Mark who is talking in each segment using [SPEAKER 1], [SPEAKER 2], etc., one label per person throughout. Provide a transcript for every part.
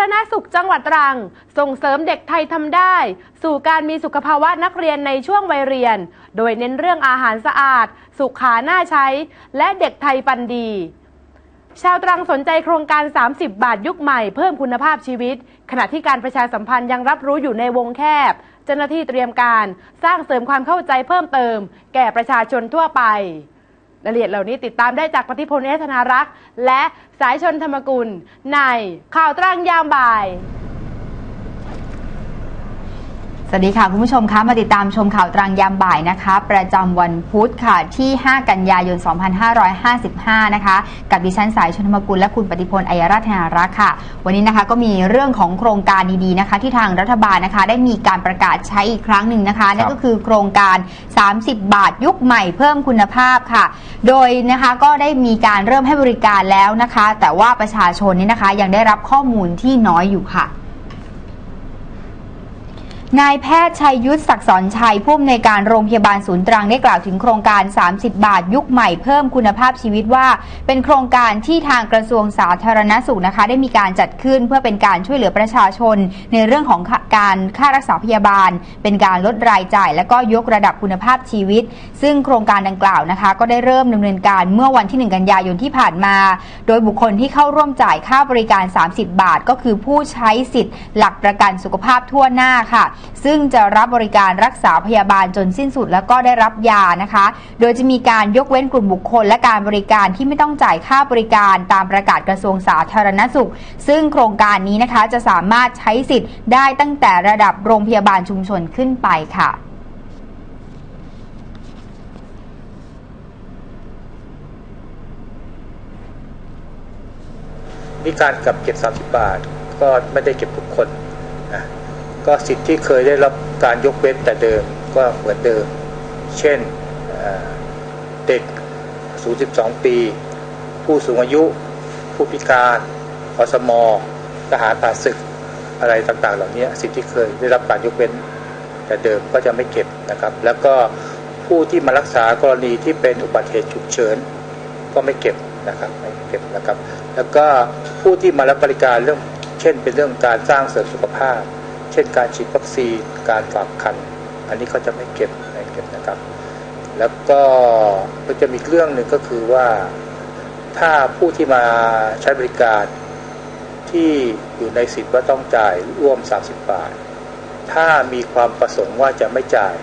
[SPEAKER 1] ารณสุขจังหวัดตรัง ส่งเสริมเด็กไทยทำได้ สู่การมีสุขภาวะนักเรียนในช่วงวัยเรียน โดยเน้นเรื่องอาหารสะอาด สุขาน่าใช้ และเด็กไทยฟันดี ชาวตรังสนใจโครงการ 30 บาทยุคใหม่เพิ่มคุณภาพชีวิต ขณะที่การประชาสัมพันธ์ยังรับรู้อยู่ในวงแคบ เจ้าหน้าที่เตรียมการ สร้างเสริมความเข้าใจเพิ่มเติม แก่ประชาชนทั่วไป รายละเอียดเหล่านี้ติดตามได้จากปฏิพลเอธนารักษ์ และสายชนธรรมกุลในข่าวตรังยามบ่าย
[SPEAKER 2] สวัสดีค่ะ คุณผู้ชมคะมาติดตามชมข่าวตรังยามบ่ายนะคะ ประจำวันพุธค่ะที่ 5 กันยายน 2555 นะคะ กับดิฉันสายชนธรรมกุลและคุณปฏิพลอัยราธนารักษ์ค่ะ วันนี้นะคะก็มีเรื่องของโครงการดีๆนะคะ ที่ทางรัฐบาลนะคะได้มีการประกาศใช้อีกครั้งหนึ่งนะคะ นั่นก็คือโครงการ 30 บาทยุคใหม่เพิ่มคุณภาพค่ะ โดยนะคะก็ได้มีการเริ่มให้บริการแล้วนะคะ แต่ว่าประชาชนนี่นะคะยังได้รับข้อมูลที่น้อยอยู่ค่ะ นายแพทย์ชัยยุทธศักดิ์สอนชัยผู้อำนวยการโรงพยาบาลศูนย์ตรังได้กล่าวถึงโครงการ 30 บาทยุคใหม่เพิ่มคุณภาพชีวิตว่า เป็นโครงการที่ทางกระทรวงสาธารณสุขนะคะ ได้มีการจัดขึ้นเพื่อเป็นการช่วยเหลือประชาชน ในเรื่องของการค่ารักษาพยาบาล เป็นการลดรายจ่าย และก็ยกระดับคุณภาพชีวิต ซึ่งโครงการดังกล่าวนะคะ ก็ได้เริ่มดำเนินการเมื่อวันที่ 1 กันยายนที่ผ่านมา โดยบุคคลที่เข้าร่วมจ่ายค่าบริการ 30 บาท ก็คือผู้ใช้สิทธิ์ หลักประกันสุขภาพทั่วหน้าค่ะซึ่งจะรับบริการรักษาพยาบาลจนสิ้นสุดแล้วก็ได้รับยานะคะ โดยจะมีการยกเว้นกลุ่มบุคคล และการบริการที่ไม่ต้องจ่ายค่าบริการตามประกาศกระทรวงสาธารณสุข ซึ่งโครงการนี้นะคะจะสามารถใช้สิทธิ์ได้ตั้งแต่ระดับโรงพยาบาลชุมชนขึ้นไปค่ะ
[SPEAKER 3] มีการกับเก็บ 30 บาท ก็ไม่ได้เก็บทุกคน ก็สิทธิ์ที่เคยได้รับการยกเว้นแต่เดิมก็เหมือนเดิม เช่นเด็ก 0-12 ปี ผู้สูงอายุ ผู้พิการอสมทหารผ่าศึกอะไรต่างๆ เหล่านี้สิทธิ์ที่เคยได้รับการยกเว้นแต่เดิมก็จะไม่เก็บนะครับ แล้วก็ผู้ที่มารักษากรณีที่เป็นอุบัติเหตุฉุกเฉินก็ไม่เก็บนะครับไม่เก็บนะครับ แล้วก็ผู้ที่มารับบริการเรื่องเช่นเป็นเรื่องการสร้างเสริมสุขภาพ เช่นการฉีดวัคซีนการฝากคัน อันนี้เขาจะไม่เก็บไม่เก็บนะครับ แล้วก็ก็จะมีเรื่องหนึ่งก็คือว่าถ้าผู้ที่มาใช้บริการที่อยู่ในสิทธิ์ว่าต้องจ่ายร่วม 30 บาท ถ้ามีความประสงค์ว่าจะไม่จ่าย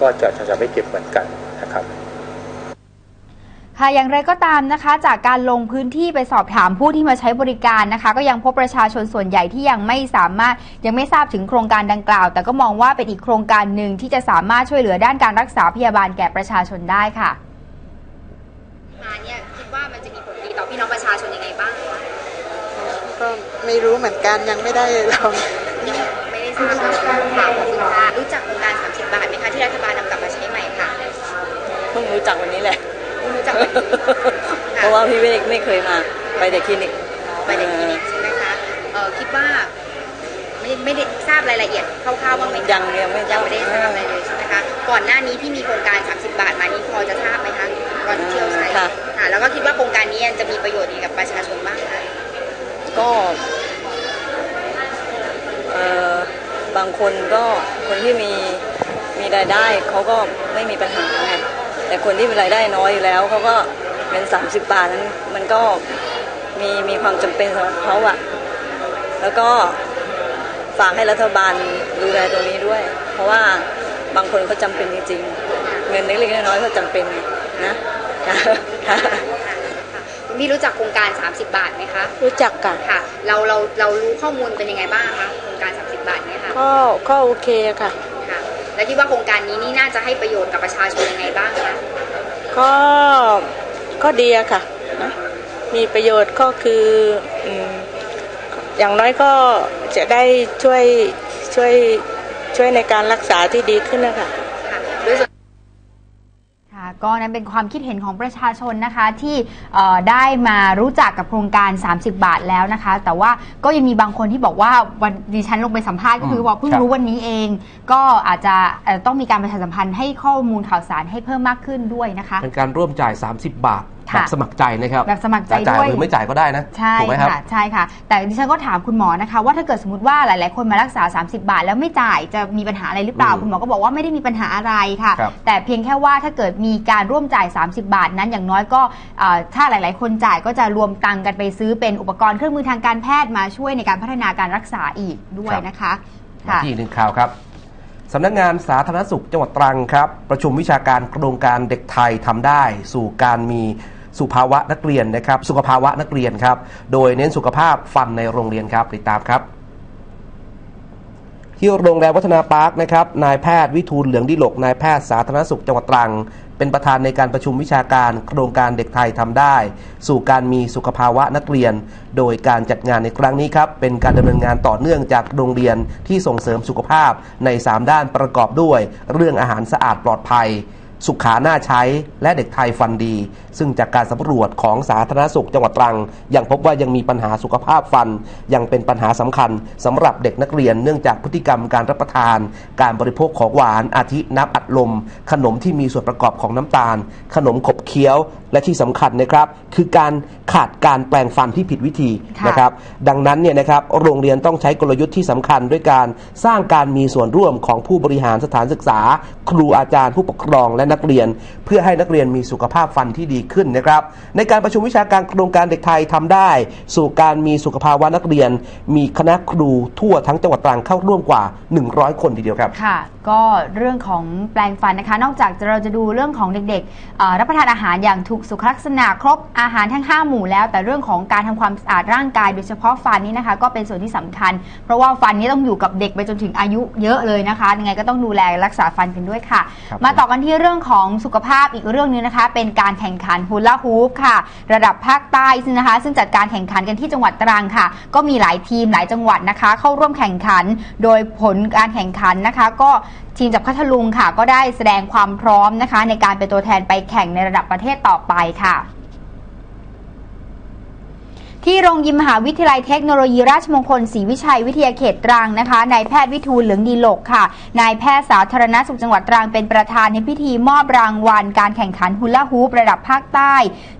[SPEAKER 3] ก็จะจะไม่เก็บเหมือนกันนะครับ
[SPEAKER 2] ค่ะอย่างไรก็ตามนะคะ จากการลงพื้นที่ไปสอบถามผู้ที่มาใช้บริการนะคะ ก็ยังพบประชาชนส่วนใหญ่ที่ยังไม่สามารถยังไม่ทราบถึงโครงการดังกล่าว แต่ก็มองว่าเป็นอีกโครงการหนึ่งที่จะสามารถช่วยเหลือด้านการรักษาพยาบาลแก่ประชาชนได้ค่ะ
[SPEAKER 4] มาเนี่ยคิดว่ามันจะมีผลดีต่อพี่น้องประชาชนยังไงบ้างคะ
[SPEAKER 5] ก็ไม่รู้เหมือนกันยังไม่ได้ลอง
[SPEAKER 4] ยังไม่ได้ทราบค่ะขอบคุณค่ะรู้จักโครงการ 30 บาทไหมคะที่รัฐบาลนำกลับมาใช้ใหม่ค่ะ
[SPEAKER 6] เพิ่งรู้จักวันนี้แหละ
[SPEAKER 4] รู้จักวันนี้
[SPEAKER 6] เพราะว่าพี่เวกไม่เคยมาไปแต่คลินิก
[SPEAKER 4] ไปในคลินิกใช่ไหมคะเออคิดว่าไม่ไม่ได้ทราบรายละเอียดคร่าวๆบ้างไหมคะ
[SPEAKER 6] ยังยังไม่ทราบ
[SPEAKER 4] ยังไม่ได้ทราบอะไรเลยใช่ไหมคะก่อนหน้านี้ที่มีโครงการ 30 บาทมานี้พอจะทราบไหมคะก่อนที่เราใช้
[SPEAKER 6] ค่ะ
[SPEAKER 4] ค่ะแล้วก็คิดว่าโครงการนี้จะมีประโยชน์ดีกับประชาชนบ้างคะ
[SPEAKER 6] ก็เอ่อบางคนก็คนที่มีมีรายได้เขาก็ไม่มีปัญหาไง แต่คนที่มีรายได้น้อยอยู่แล้วเขาก็เป็น 30 บาทนั้นมันก็มีมีความจำเป็นสำหรับเขาอะแล้วก็ฝากให้รัฐบาลดูแลตรงนี้ด้วย เพราะว่าบางคนเขาจำเป็นจริงๆ เงินเล็กๆน้อยๆเขาจำเป็นนะค่ะค่ะ
[SPEAKER 4] คุณพี่รู้จักโครงการ 30 บาทไหมคะ
[SPEAKER 5] รู้จักกัน
[SPEAKER 4] ค่ะ เราเราเรารู้ข้อมูลเป็นยังไงบ้างคะโครงการ 30 บาทเนี่ยค่ะ
[SPEAKER 5] ก็ก็โอเคค่ะ
[SPEAKER 4] ค่ะ แล้วคิดว่าโครงการนี้นี่น่าจะให้ประโยชน์กับประชาชนยังไงบ้างคะ
[SPEAKER 5] ก็ก็ดีอะค่ะนะมีประโยชน์ก็คืออืมอย่างน้อยก็จะได้ช่วยช่วยช่วยในการรักษาที่ดีขึ้นนะคะ
[SPEAKER 4] ค่ะโดยส่วน
[SPEAKER 2] ค่ะ ก็นั้นเป็นความคิดเห็นของประชาชนนะคะที่เอ่อได้มารู้จักกับโครงการ 30 บาทแล้วนะคะ แต่ว่าก็ยังมีบางคนที่บอกว่าวันดิฉันลงไปสัมภาษณ์ก็คือบอกเพิ่ง
[SPEAKER 7] ครับ
[SPEAKER 2] รู้วันนี้เอง ก็อาจจะเอ่อต้องมีการประชาสัมพันธ์ให้ข้อมูลข่าวสารให้เพิ่มมากขึ้นด้วยนะคะ
[SPEAKER 7] เป็นการร่วมจ่าย 30 บาท
[SPEAKER 2] ค่ะ
[SPEAKER 7] แบบสมัครใจนะครับ
[SPEAKER 2] แบบสมัครใจ
[SPEAKER 7] จ่าย
[SPEAKER 2] ด้วย
[SPEAKER 7] หรือไม่จ่ายก็ได้นะ
[SPEAKER 2] ใช่
[SPEAKER 7] ถูกไหมครับ
[SPEAKER 2] ค่ะใช่ค่ะ แต่ดิฉันก็ถามคุณหมอนะคะ ว่าถ้าเกิดสมมติว่าหลาย ๆ คนมารักษา 30 บาท แล้วไม่จ่ายจะมีปัญหาอะไรหรือเปล่า
[SPEAKER 7] อืม
[SPEAKER 2] คุณหมอก็บอกว่าไม่ได้มีปัญหาอะไรค่ะ
[SPEAKER 7] ครับ
[SPEAKER 2] แต่เพียงแค่ว่าถ้าเกิดมีการร่วมจ่าย 30 บาทนั้นอย่างน้อยก็เอ่อถ้าหลาย ๆ คนจ่ายก็จะรวมตังค์กันไปซื้อเป็นอุปกรณ์เครื่องมือทางการแพทย์มาช่วยในการพัฒนาการรักษาอีกด้วยนะคะ
[SPEAKER 7] มา
[SPEAKER 2] ค่ะ
[SPEAKER 7] ที่อีกหนึ่งข่าวครับสำนักงานสาธารณสุขจังหวัดตรังครับ ประชุมวิชาการโครงการเด็กไทยทำได้ สู่การมี สุภาวะนักเรียนนะครับ สุขภาวะนักเรียนครับ โดยเน้นสุขภาพฟันในโรงเรียนครับติดตามครับที่โรงแรมวัฒนาปาร์คนะครับนายแพทย์วิทูลเหลืองดิหลกนายแพทย์สาธารณสุขจังหวัดตรัง เป็นประธานในการประชุมวิชาการโครงการเด็กไทยทำได้ สู่การมีสุขภาวะนักเรียน โดยการจัดงานในครั้งนี้ครับเป็นการดำเนินงานต่อเนื่องจากโรงเรียนที่ส่งเสริมสุขภาพใน 3 ด้านประกอบด้วย เรื่องอาหารสะอาดปลอดภัย สุขาน่าใช้ และเด็กไทยฟันดี ซึ่งจากการสำรวจของสาธารณสุขจังหวัดตรัง ยังพบว่ายังมีปัญหาสุขภาพฟัน ยังเป็นปัญหาสำคัญสำหรับเด็กนักเรียนเนื่องจากพฤติกรรมการรับประทาน การบริโภคของหวานอาทิน้ำอัดลม ขนมที่มีส่วนประกอบของน้ำตาล ขนมขบเคี้ยวและที่สำคัญนะครับคือการขาดการแปลงฟันที่ผิดวิธี
[SPEAKER 2] ค่ะ
[SPEAKER 7] นะครับดังนั้นเนี่ยนะครับโรงเรียนต้องใช้กลยุทธ์ที่สำคัญด้วยการสร้างการมีส่วนร่วมของผู้บริหารสถานศึกษา ครูอาจารย์ผู้ปกครองและนักเรียน เพื่อให้นักเรียนมีสุขภาพฟันที่ดีขึ้นนะครับ ในการประชุมวิชาการโครงการเด็กไทยทำได้ สู่การมีสุขภาวะนักเรียน มีคณะครูทั่วทั้งจังหวัดตรังเข้าร่วมกว่า 100 คนทีเดียวครับ
[SPEAKER 2] ค่ะ ก็เรื่องของแปลงฟันนะคะ นอกจากเราจะดูเรื่องของเด็กๆเอ่อรับประทานอาหารอย่างถูกสุขลักษณะครบอาหารทั้ง 5 หมู่แล้ว แต่เรื่องของการทำความสะอาดร่างกายโดยเฉพาะฟันนี้นะคะ ก็เป็นส่วนที่สำคัญ เพราะว่าฟันนี้ต้องอยู่กับเด็กไปจนถึงอายุเยอะเลยนะคะยังไงก็ต้องดูแลรักษาฟันกันด้วยค่ะ
[SPEAKER 7] ครับ
[SPEAKER 2] มาต่อกันที่เรื่อง่องของสุขภาพอีกเรื่องหนึงนะคะ เป็นการแข่งขันฮูลาฮูปค่ะ ระดับภาคใต้ซึ่งนะคะ ซึ่งจัดการแข่งขันกันที่จังหวัดตรังค่ะ ก็มีหลายทีมหลายจังหวัดนะคะ เข้าร่วมแข่งขัน โดยผลการแข่งขันนะคะ ก็ทีมจากพัทลุงค่ะ ก็ได้แสดงความพร้อมนะคะ ในการเป็นตัวแทนไปแข่งในระดับประเทศต่อไปค่ะ ที่โรงยิมมหาวิทยาลัยเทคโนโลยีราชมงคลศรีวิชัยวิทยาเขตตรังนะคะนายแพทย์วิทูลเหลืองดีหลกค่ะนายแพทย์สาธารณสุขจังหวัดตรังเป็นประธานในพิธีมอบรางวัล การแข่งขันฮูลาฮูประดับภาคใต้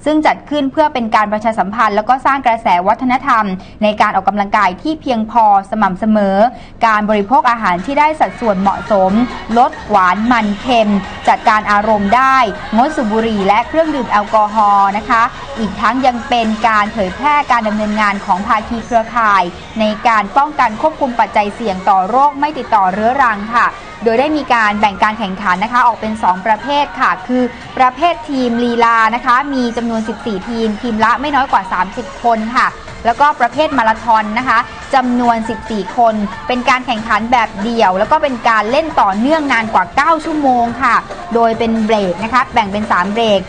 [SPEAKER 2] ซึ่งจัดขึ้นเพื่อเป็นการประชาสัมพันธ์ แล้วก็สร้างกระแสวัฒนธรรม ในการออกกำลังกายที่เพียงพอสม่ำเสมอ การบริโภคอาหารที่ได้สัดส่วนเหมาะสม ลดหวานมันเค็ม จัดการอารมณ์ได้งดสูบบุหรี่และเครื่องดื่มแอลกอฮอล์นะคะ อีกทั้งยังเป็นการเผยแพร่การการดำเนินงานของภาคีเครือข่าย ในการป้องกันควบคุมปัจจัยเสี่ยงต่อโรคไม่ติดต่อเรื้อรังค่ะ โดยได้มีการแบ่งการแข่งขันนะคะ ออกเป็น 2 ประเภทค่ะ คือประเภททีมลีลานะคะ มีจำนวน 14 ทีม ทีมละไม่น้อยกว่า 30 คนค่ะแล้วก็ประเภทมาราธอนนะคะจำนวน 14 คน เป็นการแข่งขันแบบเดี่ยว แล้วก็เป็นการเล่นต่อเนื่องนานกว่า 9 ชั่วโมงค่ะ โดยเป็นเบรกนะคะ แบ่งเป็น 3 เบรก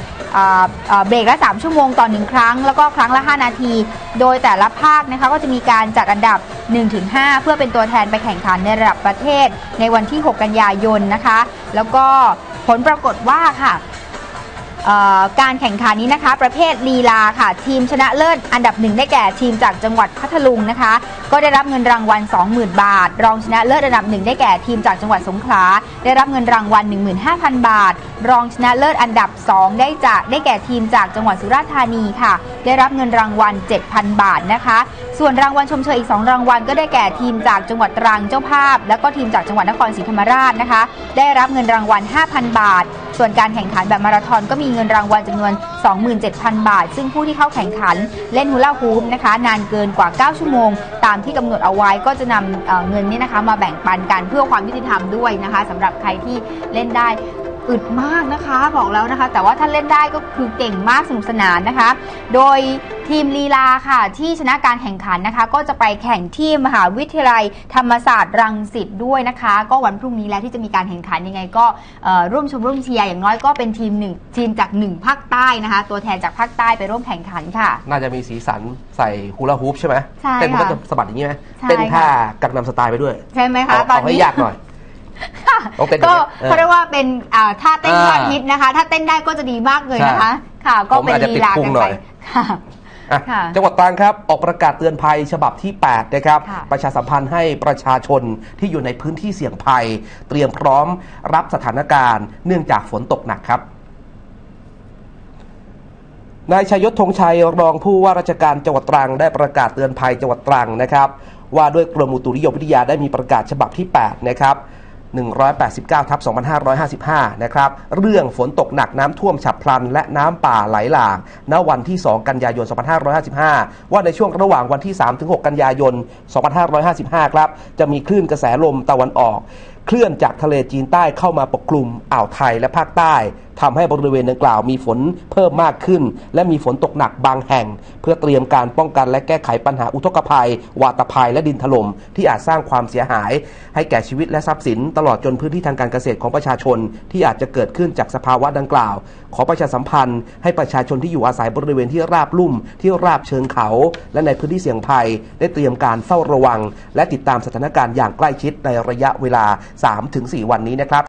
[SPEAKER 2] เบรกละ 3 ชั่วโมงต่อ 1 ครั้ง แล้วก็ครั้งละ 5 นาที โดยแต่ละภาคนะคะก็จะมีการจัดอันดับ 1-5 เพื่อเป็นตัวแทนไปแข่งขันในระดับประเทศ ในวันที่ 6 กันยายนนะคะ แล้วก็ผลปรากฏว่าค่ะ การแข่งขันนี้นะคะ ประเภทลีลาค่ะ ทีมชนะเลิศอันดับหนึ่งได้แก่ทีมจากจังหวัดพัทลุงนะคะ ก็ได้รับเงินรางวัล 20,000 บาท รองชนะเลิศอันดับหนึ่งได้แก่ทีมจากจังหวัดสงขลาได้รับเงินรางวัล 15,000 บาท รองชนะเลิศอันดับ 2 ได้จากได้แก่ทีมจากจังหวัดสุราษฎร์ธานีค่ะ ได้รับเงินรางวัล 7,000 บาทนะคะ ส่วนรางวัลชมเชยอีก 2 รางวัลก็ได้แก่ทีมจากจังหวัดตรังเจ้าภาพ แล้วก็ทีมจากจังหวัดนครศรีธรรมราชนะคะ ได้รับเงินรางวัล 5,000 บาท ส่วนการแข่งขันแบบมาราธอนก็มีเงินรางวัลจำนวน 27,000 บาท ซึ่งผู้ที่เข้าแข่งขันเล่นฮูลาฮูปนะคะ นานเกินกว่า 9 ชั่วโมง ตามที่กำหนดเอาไว้ก็จะนำเเงินนี้นะคะมาแบ่งปันกันเพื่อความยุติธรรมด้วยนะคะสำหรับใครที่เล่นได้ อึดมากนะคะบอกแล้วนะคะ แต่ว่าถ้าเล่นได้ก็คือเก่งมากสนุกสนานนะคะ โดยทีมลีลาค่ะ ที่ชนะการแข่งขันนะคะ ก็จะไปแข่งที่มหาวิทยาลัยธรรมศาสตร์รังสิตด้วยนะคะ ก็วันพรุ่งนี้แล้วที่จะมีการแข่งขันยังไง ก็เอ่อร่วมชมร่วมเชียร์อย่างน้อยก็เป็นทีมหนึ่งทีมจากหนึ่งภาคใต้นะคะ ตัวแทนจากภาคใต้ไปร่วมแข่งขันค่ะ
[SPEAKER 7] น่าจะมีสีสันใส่ฮูลาฮูปใช่ไหม
[SPEAKER 2] ใช่
[SPEAKER 7] เต้นมันก็
[SPEAKER 2] ค่ะ
[SPEAKER 7] จะสะบัดอย่างนี้ไหม
[SPEAKER 2] ใช่
[SPEAKER 7] เต้นท่า
[SPEAKER 2] ค่ะ
[SPEAKER 7] กักนำสไตล์ไปด้วย
[SPEAKER 2] ใช่ไหมคะ
[SPEAKER 7] เอา
[SPEAKER 2] ตอน
[SPEAKER 7] เอาให้
[SPEAKER 2] นี้
[SPEAKER 7] ยากหน่อย
[SPEAKER 2] ก็
[SPEAKER 7] เงี้ยเออ
[SPEAKER 2] เขาเรียกว่าเป็นอ่าท่าเต้น
[SPEAKER 7] อ่าย
[SPEAKER 2] อดฮิตนะคะ ถ้าเต้นได้ก็จะดีมากเลยนะคะ ค่ะ ก็
[SPEAKER 7] ผม
[SPEAKER 2] เป็น
[SPEAKER 7] อาจจะ
[SPEAKER 2] ลี
[SPEAKER 7] ติด
[SPEAKER 2] ลา
[SPEAKER 7] พุง
[SPEAKER 2] กัน
[SPEAKER 7] หน่
[SPEAKER 2] ไป
[SPEAKER 7] อย
[SPEAKER 2] ค่ะ
[SPEAKER 7] อะ
[SPEAKER 2] ค่ะ
[SPEAKER 7] จังหวัดตรังครับ ออกประกาศเตือนภัยฉบับที่ 8 นะครับ
[SPEAKER 2] ค่ะ
[SPEAKER 7] ประชาสัมพันธ์ให้ประชาชนที่อยู่ในพื้นที่เสี่ยงภัย เตรียมพร้อมรับสถานการณ์ เนื่องจากฝนตกหนักครับนายชัยยศธงชัยรองผู้ว่าราชการจังหวัดตรังได้ประกาศเตือนภัยจังหวัดตรังนะครับ ว่าด้วยกรมอุตุนิยมวิทยาได้มีประกาศฉบับที่ 8 นะครับ 189ทับ2555 นะครับ เรื่องฝนตกหนักน้ำท่วมฉับพลัน และน้ำป่าไหลหลากณวันที่ 2 กันยายน 2555 ว่าในช่วงระหว่างวันที่ 3-6 กันยายน 2555 ครับ จะมีคลื่นกระแสลมตะวันออก เคลื่อนจากทะเลจีนใต้เข้ามาปกคลุมอ่าวไทยและภาคใต้ ทำให้บริเวณดังกล่าวมีฝนเพิ่มมากขึ้น และมีฝนตกหนักบางแห่ง เพื่อเตรียมการป้องกันและแก้ไขปัญหาอุทกภัย วาตภัยและดินถล่มที่อาจสร้างความเสียหาย ให้แก่ชีวิตและทรัพย์สิน ตลอดจนพื้นที่ทางการเกษตรของประชาชน ที่อาจจะเกิดขึ้นจากสภาวะดังกล่าว ขอประชาสัมพันธ์ ให้ประชาชนที่อยู่อาศัยบริเวณที่ราบลุ่ม ที่ราบเชิงเขา และในพื้นที่เสี่ยงภัย ได้เตรียมการเฝ้าระวัง และติดตามสถานการณ์อย่างใกล้ชิดในระยะเวลา 3-4 วันนี้นะครับ